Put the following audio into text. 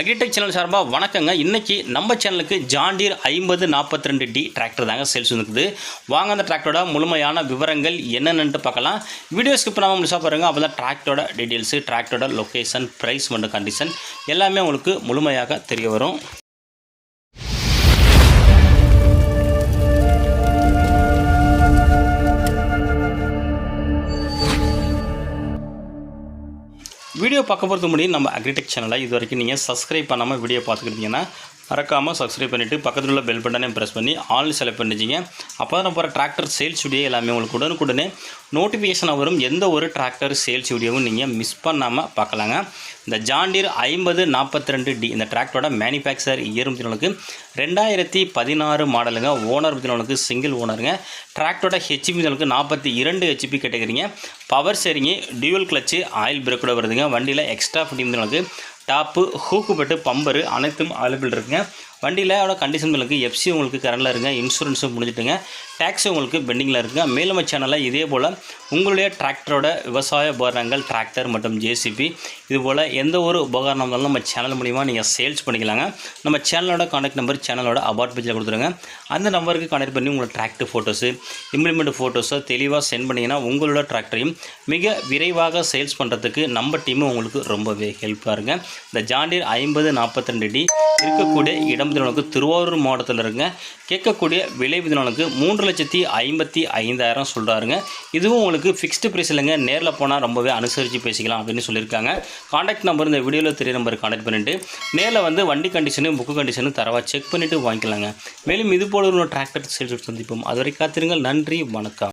Agritech channel சார்பாக வணக்கங்க. இன்றைக்கி நம்ம சேனலுக்கு ஜாண்டீர் ஐம்பது நாற்பத்தி ரெண்டு டி டிராக்டர் தாங்க சேல்ஸ் இருக்குது வாங்க அந்த டிராக்டரோட முழுமையான விவரங்கள் என்னென்னு பார்க்கலாம். வீடியோ ஸ்கிப் பண்ணாமல் முழுசாக பாருங்கள் அப்போ தான் டிராக்டரோட டீட்டெயில்ஸு டிராக்டரோட லொக்கேஷன் ப்ரைஸ் மற்றும் கண்டிஷன் எல்லாமே உங்களுக்கு முழுமையாக தெரிய வரும். வீடியோ பார்க்க போகிறது முடியும் நம்ம அக்ரிடெக் சேனலை இது வரைக்கும் நீங்கள் சப்ஸ்கிரைப் பண்ணாமல் வீடியோ பார்த்துக்கிட்டீங்கன்னா மறக்காமல் சப்ஸ்கிரைப் பண்ணிவிட்டு பக்கத்தில் உள்ள பெல் பட்டனையும் ப்ரெஸ் பண்ணி ஆல் செலக்ட் பண்ணிச்சிங்க அப்போ தான் போகிற டிராக்டர் சேல்ஸ் வீடியோ எல்லாமே உங்களுக்கு உடனுக்குடனே நோட்டிஃபிகேஷனாக வரும். எந்த ஒரு டிராக்டர் சேல்ஸ் வீடியோவும் நீங்கள் மிஸ் பண்ணாமல் பார்க்கலாங்க. இந்த ஜாண்டீர் ஐம்பது நாற்பத்தி ரெண்டு டி இந்த டிராக்டரோட மேனுஃபேக்சர் இயர் பற்றினவங்களுக்கு ரெண்டாயிரத்தி பதினாறு மாடலுங்க ஓனர் பற்றினவங்களுக்கு சிங்கிள் ஓனருங்க டிராக்டரோட ஹெச்பி பற்றினவங்களுக்கு நாற்பத்தி இரண்டு ஹெச்பி கேட்டகரிங்க பவர் சரிங்க டியூவல் கிளச்சு ஆயில் பிரேக்கோட வருதுங்க. வண்டியில் எக்ஸ்ட்ரா ஃபிட்டிங் உங்களுக்கு டாப்பு ஹூக்கு பட்டு பம்பரு அனைத்தும் அவைலபிள் இருக்குங்க. வண்டியில் அவ்வளோ கண்டிஷன் உங்களுக்கு எஃப்சி உங்களுக்கு கரண்டில் இருங்க இன்சூரன்ஸும் முடிஞ்சிட்டுங்க. டேக்ஸ் உங்களுக்கு பெண்டிங்கில் இருக்குங்க மேலும் சேனலில் இதே போல் உங்களுடைய டிராக்டரோட விவசாய உபகரணங்கள் டிராக்டர் மற்றும் ஜேசிபி இது போல் எந்த ஒரு உபகரணம் இருந்தாலும் நம்ம சேனல் மூலிமா நீங்கள் சேல்ஸ் பண்ணிக்கலாங்க. நம்ம சேனலோட காண்டாக்ட் நம்பர் சேனலோட அபார்ட் பேஜில் கொடுத்துருங்க. அந்த நம்பருக்கு கனெக்ட் பண்ணி உங்களோட டிராக்டர் ஃபோட்டோஸு இம்ப்ளிமெண்ட் ஃபோட்டோஸை தெளிவாக சென்ட் பண்ணிங்கன்னா உங்களோட டிராக்டரையும் மிக விரைவாக சேல்ஸ் பண்ணுறதுக்கு நம்ம டீமும் உங்களுக்கு ரொம்பவே ஹெல்ப்பாக இருங்க இந்த ஜாண்டியர் ஐம்பது நாற்பத்தி ரெண்டு டி இருக்கக்கூடிய இடம் தினனுக்கு திருவாரூர் மாவட்டத்தில் இருங்க. கேட்கக்கூடிய விலை தினனுக்கு மூன்று லட்சத்தி ஐம்பத்தி ஐந்தாயிரம் சொல்கிறாருங்க இதுவும் உங்களுக்கு ஃபிக்ஸ்டு ப்ரைஸ் இல்லைங்க. நேரில் போனால் ரொம்பவே அனுசரித்து பேசிக்கலாம் அப்படின்னு சொல்லியிருக்காங்க. காண்டாக்ட் நம்பர் இந்த வீடியோவில் தெரிய நம்பர் காண்டாக்ட் பண்ணிவிட்டு நேரில் வந்து வண்டி கண்டிஷனும் புக்கு கண்டிஷனும் தரவா செக் பண்ணிவிட்டு வாங்கிக்கலாங்க. மேலும் இது போல ஒரு டிராக்டர் சேல்ஸ் சந்திப்போம். அதுவரை காத்திருங்கள். நன்றி. வணக்கம்.